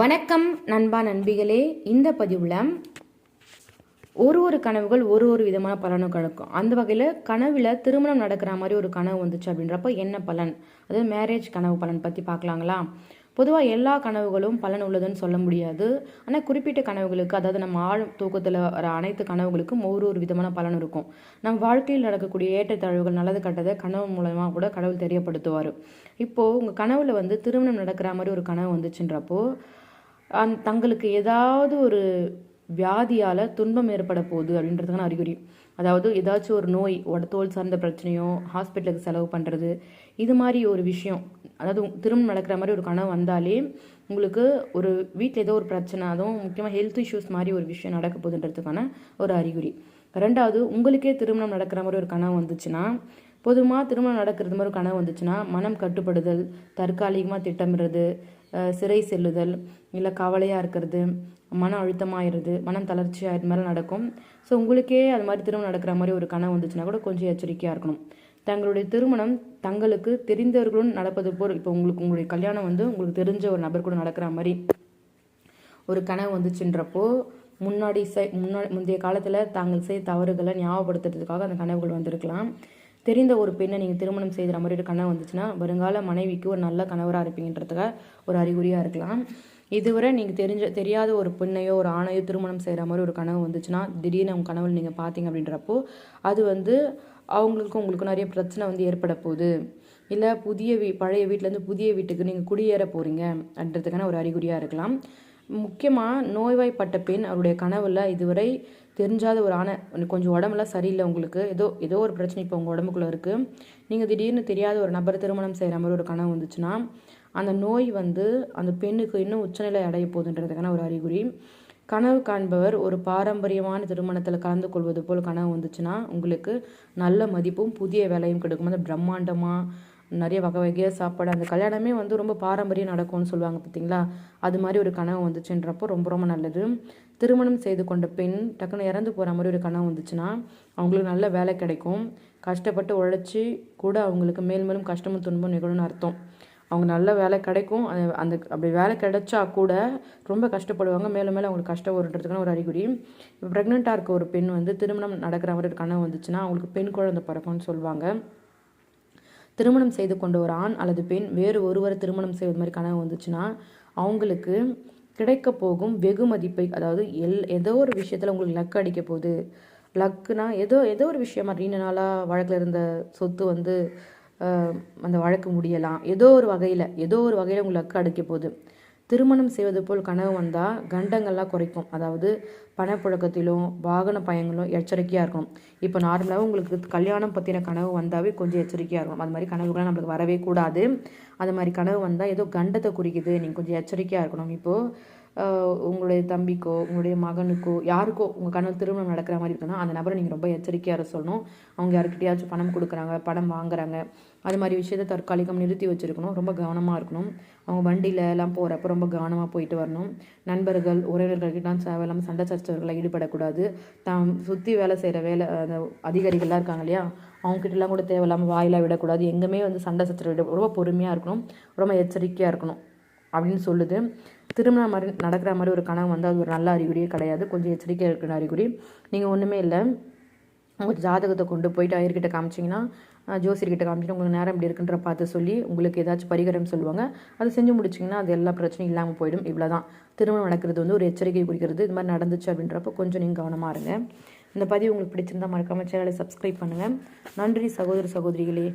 வணக்கம் நண்பா நண்பிகளே. இந்த பதிவில் ஒரு ஒரு கனவுகள் ஒரு ஒரு விதமான பலனும் கிடைக்கும் அந்த வகையில் கனவில் திருமணம் நடக்கிற மாதிரி ஒரு கனவு வந்துச்சு அப்படின்றப்போ என்ன பலன்? அதாவது மேரேஜ் கனவு பலன் பற்றி பார்க்கலாங்களா? பொதுவாக எல்லா கனவுகளும் பலன் உள்ளதுன்னு சொல்ல முடியாது. ஆனால் குறிப்பிட்ட கனவுகளுக்கு அதாவது நம்ம ஆழ் தூக்கத்தில் வர அனைத்து கனவுகளுக்கும் ஒரு ஒரு விதமான பலன் இருக்கும். நம் வாழ்க்கையில் நடக்கக்கூடிய ஏற்றத்தாழ்வுகள் நல்லது கட்டதை கனவு மூலமாக கூட கடவுள் தெரியப்படுத்துவார். இப்போது உங்கள் கனவில் வந்து திருமணம் நடக்கிற மாதிரி ஒரு கனவு வந்துச்சுன்றப்போ அந் தங்களுக்கு ஏதாவது ஒரு வியாதியால் துன்பம் ஏற்பட போகுது அப்படின்றதுக்கான அறிகுறி. அதாவது ஏதாச்சும் ஒரு நோய் உடத்தோல் சார்ந்த பிரச்சனையோ ஹாஸ்பிட்டலுக்கு செலவு பண்ணுறது இது மாதிரி ஒரு விஷயம். அதாவது திருமணம் நடக்கிற மாதிரி ஒரு கனவு வந்தாலே உங்களுக்கு ஒரு வீட்டில் ஏதோ ஒரு பிரச்சனை அதுவும் முக்கியமாக ஹெல்த் இஷ்யூஸ் மாதிரி ஒரு விஷயம் நடக்க போகுதுன்றதுக்கான ஒரு அறிகுறி. ரெண்டாவது உங்களுக்கே திருமணம் நடக்கிற மாதிரி ஒரு கனவு வந்துச்சுன்னா பொதுவாக திருமணம் நடக்கிறது மாதிரி ஒரு கனவு வந்துச்சுன்னா மனம் கட்டுப்படுதல் தற்காலிகமாக திட்டமிடுறது சிறை செல்லுதல் இல்லை கவலையாக இருக்கிறது மன அழுத்தமாகிடுது மனம் தளர்ச்சியாக இது மாதிரி நடக்கும். ஸோ உங்களுக்கே அது மாதிரி திருமணம் நடக்கிற மாதிரி ஒரு கனவு வந்துச்சுன்னா கூட கொஞ்சம் எச்சரிக்கையாக இருக்கணும். தங்களுடைய திருமணம் தங்களுக்கு தெரிந்தவர்களும் நடப்பது போல் இப்போ உங்களுக்கு உங்களுடைய கல்யாணம் வந்து உங்களுக்கு தெரிஞ்ச ஒரு நபர் கூட நடக்கிற மாதிரி ஒரு கனவு வந்துச்சுன்றப்போ முன்னாடி செய் முன்னாடி முந்தைய காலத்தில் தாங்கள் செய்த தவறுகளை ஞாபகப்படுத்துறதுக்காக அந்த கனவுகள் வந்திருக்கலாம். தெரிந்த ஒரு பெண்ணை நீங்கள் திருமணம் செய்கிற மாதிரி ஒரு கனவு வந்துச்சுன்னா வருங்கால மனைவிக்கு ஒரு நல்ல கணவராக இருப்பீங்கன்றதுக்காக ஒரு அறிகுறியாக இருக்கலாம். இதுவரை நீங்கள் தெரிஞ்ச தெரியாத ஒரு பெண்ணையோ ஒரு ஆணையோ திருமணம் செய்கிற மாதிரி ஒரு கனவு வந்துச்சுன்னா திடீர்னு உங்கள் கனவில் நீங்கள் பார்த்தீங்க அப்படின்றப்போ அது வந்து அவங்களுக்கும் உங்களுக்கு நிறைய பிரச்சனை வந்து ஏற்பட போகுது. இல்லை புதிய வீ பழைய வீட்டிலேருந்து புதிய வீட்டுக்கு நீங்கள் குடியேற போகிறீங்க அப்படின்றதுக்கான ஒரு அறிகுறியாக இருக்கலாம். முக்கியமாக நோய்வாய்ப்பட்ட பெண் அவருடைய கனவில் இதுவரை தெரிஞ்சாத ஒரு ஆணை. கொஞ்சம் உடம்புலாம் சரியில்லை உங்களுக்கு. ஏதோ ஏதோ ஒரு பிரச்சனை இப்போ உங்கள் உடம்புக்குள்ளே இருக்குது நீங்கள் திடீர்னு தெரியாத ஒரு நபர் திருமணம் செய்கிற மாதிரி ஒரு கனவு வந்துச்சுன்னா அந்த நோய் வந்து அந்த பெண்ணுக்கு இன்னும் உச்சநிலை அடைய போகுதுன்றதுக்கான ஒரு அறிகுறி. கனவு காண்பவர் ஒரு பாரம்பரியமான திருமணத்தில் கலந்து கொள்வது போல் கனவு வந்துச்சுன்னா உங்களுக்கு நல்ல மதிப்பும் புதிய வேலையும் கிடைக்கும். அந்த பிரம்மாண்டமாக நிறைய வகை வகையாக சாப்பாடு. அந்த கல்யாணமே வந்து ரொம்ப பாரம்பரியம் நடக்கும்னு சொல்லுவாங்க பார்த்தீங்களா அது மாதிரி ஒரு கனவு வந்துச்சுன்றப்போ ரொம்ப ரொம்ப நல்லது. திருமணம் செய்து கொண்ட பெண் டக்குன்னு இறந்து போகிற மாதிரி ஒரு கனவு வந்துச்சுன்னா அவங்களுக்கு நல்ல வேலை கிடைக்கும். கஷ்டப்பட்டு உழைச்சி கூட அவங்களுக்கு மேல் மேலும் கஷ்டமும் துன்பம் நிகழும்னு அர்த்தம். அவங்க நல்ல வேலை கிடைக்கும். அந்த அந்த அப்படி வேலை கிடைச்சா கூட ரொம்ப கஷ்டப்படுவாங்க. மேலும் மேலே அவங்களுக்கு கஷ்டம் வருன்றதுக்கான ஒரு அறிகுறி. இப்போ ப்ரெக்னெண்ட்டாக இருக்க ஒரு பெண் வந்து திருமணம் நடக்கிற மாதிரி ஒரு கனவு வந்துச்சுன்னா அவங்களுக்கு பெண் குழந்தை பிறக்கும்னு சொல்லுவாங்க. திருமணம் செய்து கொண்ட ஒரு ஆண் அல்லது பெண் வேறு ஒருவரை திருமணம் செய்வது மாதிரி கனவு வந்துச்சுன்னா அவங்களுக்கு கிடைக்க போகும் வெகு மதிப்பை அதாவது எல் ஏதோ ஒரு விஷயத்தில் உங்களுக்கு லக் அடிக்க போகுது. லக்குனா ஏதோ ஏதோ ஒரு விஷயமா நீண்ட நாளாக வழக்கில் இருந்த சொத்து வந்து அந்த வழக்கு முடியலாம். ஏதோ ஒரு வகையில் ஏதோ ஒரு வகையில் உங்களுக்கு லக்கு அடிக்க போகுது. திருமணம் செய்வது போல் கனவு வந்தால் கண்டங்கள்லாம் குறைக்கும். அதாவது பணப்புழக்கத்திலும் வாகன பயங்களும் எச்சரிக்கையாக இருக்கணும். இப்போ நார்மலாகவே உங்களுக்கு கல்யாணம் பற்றின கனவு வந்தாவே கொஞ்சம் எச்சரிக்கையாக இருக்கும் அது மாதிரி கனவுகள்லாம் நம்மளுக்கு வரவே கூடாது. அது மாதிரி கனவு வந்தால் ஏதோ கண்டத்தை குறிக்குது. நீங்கள் கொஞ்சம் எச்சரிக்கையாக இருக்கணும். இப்போது உங்களுடைய தம்பிக்கோ உங்களுடைய மகனுக்கோ யாருக்கோ உங்கள் கனவு திருமணம் நடக்கிற மாதிரி இருக்குன்னா அந்த நபரை நீங்கள் ரொம்ப எச்சரிக்கையாக சொல்லணும். அவங்க யாருக்கிட்டையாச்சும் பணம் கொடுக்குறாங்க பணம் வாங்குறாங்க. அது மாதிரி விஷயத்தை தற்காலிகம் நிறுத்தி வச்சுருக்கணும். ரொம்ப கவனமாக இருக்கணும். அவங்க வண்டியில் எல்லாம் போகிறப்ப ரொம்ப கவனமாக போயிட்டு வரணும். நண்பர்கள் உறவினர்கள்கிட்ட தேவையில்லாமல் சண்டை சச்சரவுகளில் ஈடுபடக்கூடாது. தாம் சுற்றி வேலை செய்கிற வேலை அந்த அதிகாரிகள்லாம் இருக்காங்க இல்லையா? அவங்ககிட்டலாம் கூட தேவையில்லாமல் வாயிலாக விடக்கூடாது. எங்கேயுமே வந்து சண்டை சச்சரவு விட ரொம்ப பொறுமையாக இருக்கணும். ரொம்ப எச்சரிக்கையாக இருக்கணும். அப்படின்னு சொல்லுது. திருமணம் மாதிரி நடக்கிற மாதிரி ஒரு கனவு வந்து அது ஒரு நல்ல அறிகுறியே கிடையாது. கொஞ்சம் எச்சரிக்கையாக இருக்கிற அறிகுறி. நீங்கள் ஒன்றுமே இல்லை. உங்கள் ஜாதகத்தை கொண்டு போயிட்டு ஐயர்கிட்ட காமிச்சிங்கன்னா ஜோசியர்கிட்ட காமிச்சிட்டு உங்களுக்கு நேரம் இப்படி இருக்குன்ற பார்த்து சொல்லி உங்களுக்கு ஏதாச்சும் பரிகாரம் சொல்லுவாங்க. அதை செஞ்சு முடிச்சிங்கன்னா அது எல்லா பிரச்சனையும் இல்லாமல் போயிடும். இவ்வளோ தான் திருமணம் நடக்கிறது வந்து ஒரு எச்சரிக்கை குறிக்கிறது. இது மாதிரி நடந்துச்சு அப்படின்றப்ப கொஞ்சம் நீங்கள் கவனமாக இருங்க. இந்த பதிவு உங்களுக்கு பிடிச்சிருந்தா மறக்காம சேனலை சப்ஸ்கிரைப் பண்ணுங்கள் நன்றி சகோதர சகோதரிகளே.